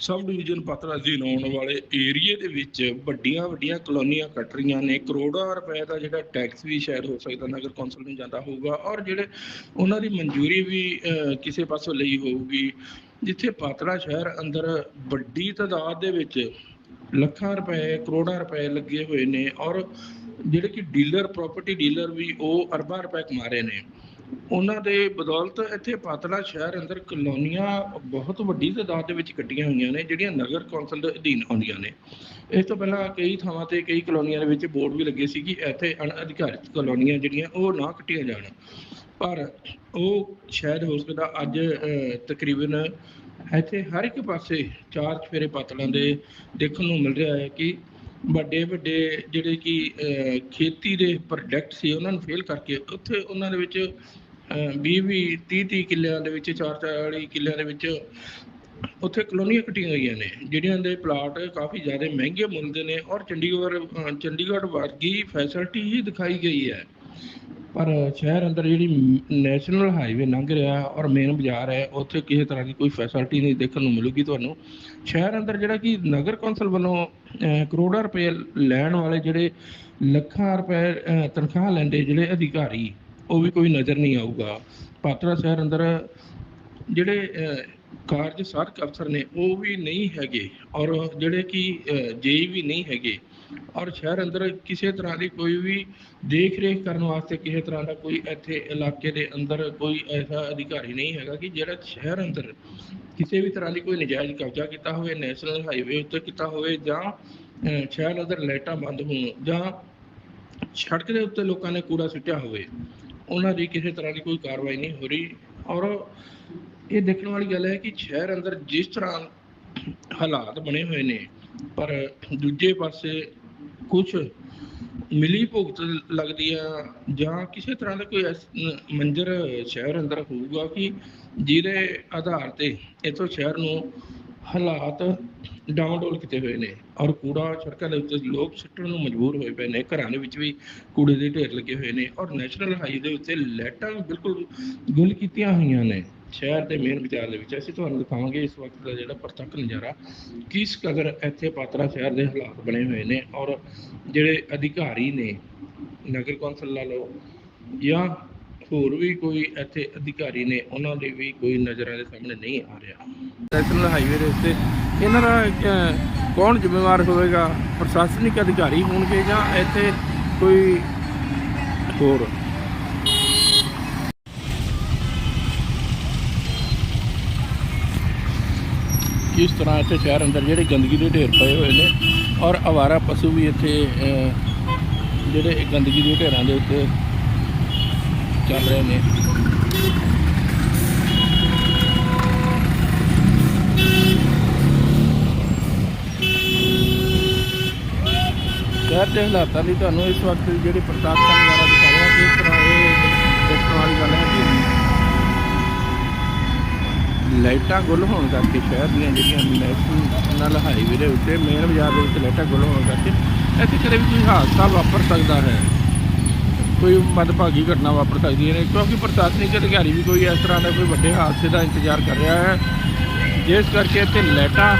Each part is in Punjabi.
ਸਬ ਡਿਵੀਜ਼ਨ ਪਾਤਰਾ ਅਧੀਨ ਆਉਣ ਵਾਲੇ ਏਰੀਏ ਦੇ ਵਿੱਚ ਵੱਡੀਆਂ ਵੱਡੀਆਂ ਕਲੋਨੀਆਂ ਕੱਟ ਰਹੀਆਂ ਨੇ। ਕਰੋੜਾਂ ਰੁਪਏ ਦਾ ਜਿਹੜਾ ਟੈਕਸ ਵੀ ਸ਼ਾਇਦ ਹੋ ਸਕਦਾ, ਨਗਰ ਕੌਂਸਲ ਨੂੰ ਜਾਂਦਾ ਹੋਊਗਾ ਔਰ ਜਿਹੜੇ ਉਹਨਾਂ ਦੀ ਮਨਜ਼ੂਰੀ ਵੀ ਕਿਸੇ ਪਾਸੋਂ ਲਈ ਹੋਊਗੀ, ਜਿੱਥੇ ਪਾਤਰਾ ਸ਼ਹਿਰ ਅੰਦਰ ਵੱਡੀ ਤਾਦਾਦ ਦੇ ਵਿੱਚ ਲੱਖਾਂ ਰੁਪਏ, ਕਰੋੜਾਂ ਰੁਪਏ ਲੱਗੇ ਹੋਏ ਨੇ ਔਰ ਜਿਹੜੇ ਕਿ ਡੀਲਰ ਪ੍ਰਾਪਰਟੀ ਡੀਲਰ ਵੀ ਉਹ ਅਰਬਾਂ ਰੁਪਏ ਕਮਾ ਰਹੇ ਨੇ। ਉਹਨਾਂ ਦੇ ਬਦੌਲਤ ਇੱਥੇ ਪਾਤੜਾ ਸ਼ਹਿਰ ਅੰਦਰ ਕਲੋਨੀਆਂ ਬਹੁਤ ਵੱਡੀ ਤਾਦਾਦ ਦੇ ਵਿੱਚ ਕੱਟੀਆਂ ਹੋਈਆਂ ਨੇ ਜਿਹੜੀਆਂ ਨਗਰ ਕੌਂਸਲ ਦੇ ਅਧੀਨ ਆਉਂਦੀਆਂ ਨੇ। ਇਸ ਤੋਂ ਪਹਿਲਾਂ ਕਈ ਥਾਵਾਂ ਤੇ ਕਈ ਕਲੋਨੀਆਂ ਦੇ ਵਿੱਚ ਬੋਰਡ ਵੀ ਲੱਗੇ ਸੀ ਕਿ ਇੱਥੇ ਅਣਅਧਿਕਾਰਿਤ ਕਲੋਨੀਆਂ ਜਿਹੜੀਆਂ ਉਹ ਨਾ ਕੱਟੀਆਂ ਜਾਣ। ਪਰ ਉਹ ਸ਼ਾਇਦ ਹੋ ਸਕਦਾ ਅੱਜ ਅਹ, ਤਕਰੀਬਨ ਇੱਥੇ ਹਰ ਇੱਕ ਪਾਸੇ ਚਾਰ ਚਫੇਰੇ ਪਾਤੜਾਂ ਦੇ ਦੇਖਣ ਨੂੰ ਮਿਲ ਰਿਹਾ ਹੈ ਕਿ ਵੱਡੇ ਵੱਡੇ ਜਿਹੜੇ ਕਿ ਅਹ, ਖੇਤੀ ਦੇ ਪ੍ਰੋਜੈਕਟ ਸੀ ਉਹਨਾਂ ਨੂੰ ਫੇਲ ਕਰਕੇ ਉੱਥੇ ਉਹਨਾਂ ਦੇ ਵਿੱਚ 20 20 30 30 ਕਿੱਲਿਆਂ ਦੇ ਵਿੱਚ 4 40 ਕਿੱਲਿਆਂ ਦੇ ਵਿੱਚ ਉੱਥੇ ਕਲੋਨੀਆਂ ਕੱਟੀਆਂ ਗਈਆਂ ਨੇ ਜਿਹੜੀਆਂ ਦੇ ਪਲਾਟ ਕਾਫੀ ਜ਼ਿਆਦਾ ਮਹਿੰਗੇ ਮੁੱਲ ਦੇ ਨੇ ਔਰ ਚੰਡੀਗੜ੍ਹ ਚੰਡੀਗੜ੍ਹ ਵਰਗੀ ਫੈਸਿਲਿਟੀ ਹੀ ਦਿਖਾਈ ਗਈ ਹੈ। ਪਰ ਸ਼ਹਿਰ ਅੰਦਰ ਜਿਹੜੀ ਨੈਸ਼ਨਲ ਹਾਈਵੇ ਲੰਘ ਰਿਹਾ ਔਰ ਮੇਨ ਬਾਜ਼ਾਰ ਹੈ ਉੱਥੇ ਕਿਸੇ ਤਰ੍ਹਾਂ ਦੀ ਕੋਈ ਫੈਸਿਲਿਟੀ ਨਹੀਂ ਦੇਖਣ ਨੂੰ ਮਿਲੂਗੀ ਤੁਹਾਨੂੰ। ਸ਼ਹਿਰ ਅੰਦਰ ਜਿਹੜਾ ਕਿ ਨਗਰ ਕੌਂਸਲ ਵੱਲੋਂ ਅਹ, ਕਰੋੜਾਂ ਰੁਪਏ ਲੈਣ ਵਾਲੇ ਜਿਹੜੇ ਲੱਖਾਂ ਰੁਪਏ ਤਨਖਾਹ ਲੈਂਦੇ ਜਿਹੜੇ ਅਧਿਕਾਰੀ ਉਹ ਵੀ ਕੋਈ ਨਜ਼ਰ ਨਹੀਂ ਆਊਗਾ। ਪਾਤਰਾ ਸ਼ਹਿਰ ਅੰਦਰ ਜਿਹੜੇ ਕਾਰਜ ਸਾਧਕ ਅਫਸਰ ਨੇ ਉਹ ਵੀ ਨਹੀਂ ਹੈਗੇ। ਔਰ ਜਿਹੜੇ ਕਿ ਜੇਈ ਵੀ ਨਹੀਂ ਹੈਗੇ। ਔਰ ਸ਼ਹਿਰ ਅੰਦਰ ਕਿਸੇ ਤਰ੍ਹਾਂ ਦੀ ਕੋਈ ਵੀ ਦੇਖ ਰੇਖ ਕਰਨ ਵਾਸਤੇ ਕਿਸੇ ਤਰ੍ਹਾਂ ਦਾ ਕੋਈ ਇੱਥੇ ਇਲਾਕੇ ਦੇ ਅੰਦਰ ਕੋਈ ਐਸਾ ਅਧਿਕਾਰੀ ਨਹੀਂ ਹੈਗਾ ਕਿ ਜਿਹੜਾ ਸ਼ਹਿਰ ਅੰਦਰ ਕਿਸੇ ਵੀ ਤਰ੍ਹਾਂ ਦੀ ਕੋਈ ਨਜਾਇਜ਼ ਕਬਜ਼ਾ ਕੀਤਾ ਹੋਵੇ ਨੈਸ਼ਨਲ ਹਾਈਵੇ ਉੱਤੇ ਕੀਤਾ ਹੋਵੇ ਜਾਂ ਅਹ, ਸ਼ਹਿਰ ਅੰਦਰ ਲਾਈਟਾਂ ਬੰਦ ਹੋਣ ਜਾਂ ਸੜਕ ਦੇ ਉੱਤੇ ਲੋਕਾਂ ਨੇ ਕੂੜਾ ਸੁੱਟਿਆ ਹੋਵੇ। ਉਹਨਾਂ ਦੀ ਕਿਸੇ ਤਰ੍ਹਾਂ ਦੀ ਕੋਈ ਕਾਰਵਾਈ ਨਹੀਂ ਹੋ ਰਹੀ। ਔਰ ਇਹ ਦੇਖਣ ਵਾਲੀ ਗੱਲ ਹੈ ਕਿ ਸ਼ਹਿਰ ਅੰਦਰ ਜਿਸ ਤਰ੍ਹਾਂ ਹਾਲਾਤ ਬਣੇ ਹੋਏ ਨੇ, ਪਰ ਦੂਜੇ ਪਾਸੇ ਕੁਝ ਮਿਲੀ ਭੁਗਤ ਲੱਗਦੀ ਆ ਜਾਂ ਕਿਸੇ ਤਰ੍ਹਾਂ ਦਾ ਕੋਈ ਮੰਜ਼ਰ ਸ਼ਹਿਰ ਅੰਦਰ ਹੋਊਗਾ ਕਿ ਜਿਹਦੇ ਆਧਾਰ ਤੇ ਇਥੋਂ ਸ਼ਹਿਰ ਨੂੰ ਹਾਲਾਤ ਡਾਊਨਡੋਲ ਕੀਤੇ ਹੋਏ ਨੇ ਔਰ ਕੂੜਾ ਸੜਕਾਂ ਦੇ ਉੱਤੇ ਲੋਕ ਸੁੱਟਣ ਨੂੰ ਮਜਬੂਰ ਹੋਏ ਪਏ ਨੇ। ਘਰਾਂ ਦੇ ਵਿੱਚ ਵੀ ਕੂੜੇ ਦੇ ਢੇਰ ਲੱਗੇ ਹੋਏ ਨੇ ਔਰ ਨੈਸ਼ਨਲ ਹਾਈਵੇ ਦੇ ਉੱਤੇ ਲਾਈਟਾਂ ਬਿਲਕੁਲ ਗੁੱਲ ਕੀਤੀਆਂ ਹੋਈਆਂ ਨੇ। ਸ਼ਹਿਰ ਦੇ ਮੇਨ ਬਾਜ਼ਾਰ ਦੇ ਵਿੱਚ ਅਸੀਂ ਤੁਹਾਨੂੰ ਦਿਖਾਵਾਂਗੇ ਇਸ ਵਕਤ ਦਾ ਜਿਹੜਾ ਪ੍ਰਤੱਖ ਨਜ਼ਾਰਾ। ਕਿਸ ਕਦਰ ਇੱਥੇ ਪਾਤਰਾ ਸ਼ਹਿਰ ਦੇ ਹਾਲਾਤ ਬਣੇ ਹੋਏ ਨੇ ਔਰ ਜਿਹੜੇ ਅਧਿਕਾਰੀ ਨੇ, ਨਗਰ ਕੌਂਸਲ ਲਾ ਲਓ ਜਾਂ ਹੋਰ ਵੀ ਕੋਈ ਇੱਥੇ ਅਧਿਕਾਰੀ ਨੇ, ਉਹਨਾਂ ਦੇ ਵੀ ਕੋਈ ਨਜ਼ਰਾਂ ਦੇ ਸਾਹਮਣੇ ਨਹੀਂ ਆ ਰਿਹਾ। ਨੈਸ਼ਨਲ ਹਾਈਵੇ ਦੇ ਉੱਤੇ ਇਹਨਾਂ ਦਾ ਕੌਣ ਜ਼ਿੰਮੇਵਾਰ ਹੋਵੇਗਾ? ਪ੍ਰਸ਼ਾਸਨਿਕ ਅਧਿਕਾਰੀ ਹੋਣਗੇ ਜਾਂ ਇੱਥੇ ਕੋਈ ਹੋਰ? ਕਿਸ ਤਰ੍ਹਾਂ ਇੱਥੇ ਸ਼ਹਿਰ ਅੰਦਰ ਜਿਹੜੇ ਗੰਦਗੀ ਦੇ ਢੇਰ ਪਏ ਹੋਏ ਨੇ ਔਰ ਆਵਾਰਾ ਪਸ਼ੂ ਵੀ ਇੱਥੇ ਜਿਹੜੇ ਗੰਦਗੀ ਦੇ ਢੇਰਾਂ ਦੇ ਉੱਤੇ ਚੱਲ ਰਹੇ ਨੇ। ਸ਼ਹਿਰ ਦੇ ਹਾਲਾਤਾਂ ਦੀ ਤੁਹਾਨੂੰ ਇਸ ਵਕਤ ਜਿਹੜੀ ਪ੍ਰਤਾਪ ਦਾ ਨਜ਼ਾਰਾ ਦਿਖਾ ਰਿਹਾ, ਕਿਸ ਤਰ੍ਹਾਂ ਇਹ ਦੇਖਣ ਵਾਲੀ ਗੱਲ ਹੈ ਕਿ ਲਾਈਟਾਂ ਗੁੱਲ ਹੋਣ ਕਰਕੇ ਸ਼ਹਿਰ ਦੀਆਂ ਜਿਹੜੀਆਂ ਨੈਸ਼ਨਲ ਹਾਈਵੇ ਦੇ ਉੱਤੇ ਮੇਨ ਬਾਜ਼ਾਰ ਦੇ ਵਿੱਚ ਲਾਈਟਾਂ ਗੁੱਲ ਹੋਣ ਕਰਕੇ ਇੱਥੇ ਕਦੇ ਵੀ ਕੋਈ ਹਾਦਸਾ ਵਾਪਰ ਸਕਦਾ ਹੈ। ਕੋਈ ਮਦਭਾਗੀ ਘਟਨਾ ਵਾਪਰ ਸਕਦੀ ਹੈ। ਕਿਉਂਕਿ ਪ੍ਰਸ਼ਾਸਨਿਕ ਅਧਿਕਾਰੀ ਵੀ ਕੋਈ ਇਸ ਤਰ੍ਹਾਂ ਦਾ ਕੋਈ ਵੱਡੇ ਹਾਦਸੇ ਦਾ ਇੰਤਜ਼ਾਰ ਕਰ ਰਿਹਾ ਹੈ। ਜਿਸ ਕਰਕੇ ਇੱਥੇ ਲਾਈਟਾਂ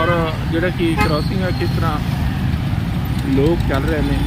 ਔਰ ਜਿਹੜਾ ਕਿ ਕ੍ਰਾਸਿੰਗ ਹੈ ਕਿਸ ਤਰ੍ਹਾਂ ਲੋਕ ਚੱਲ ਰਹੇ ਨੇ।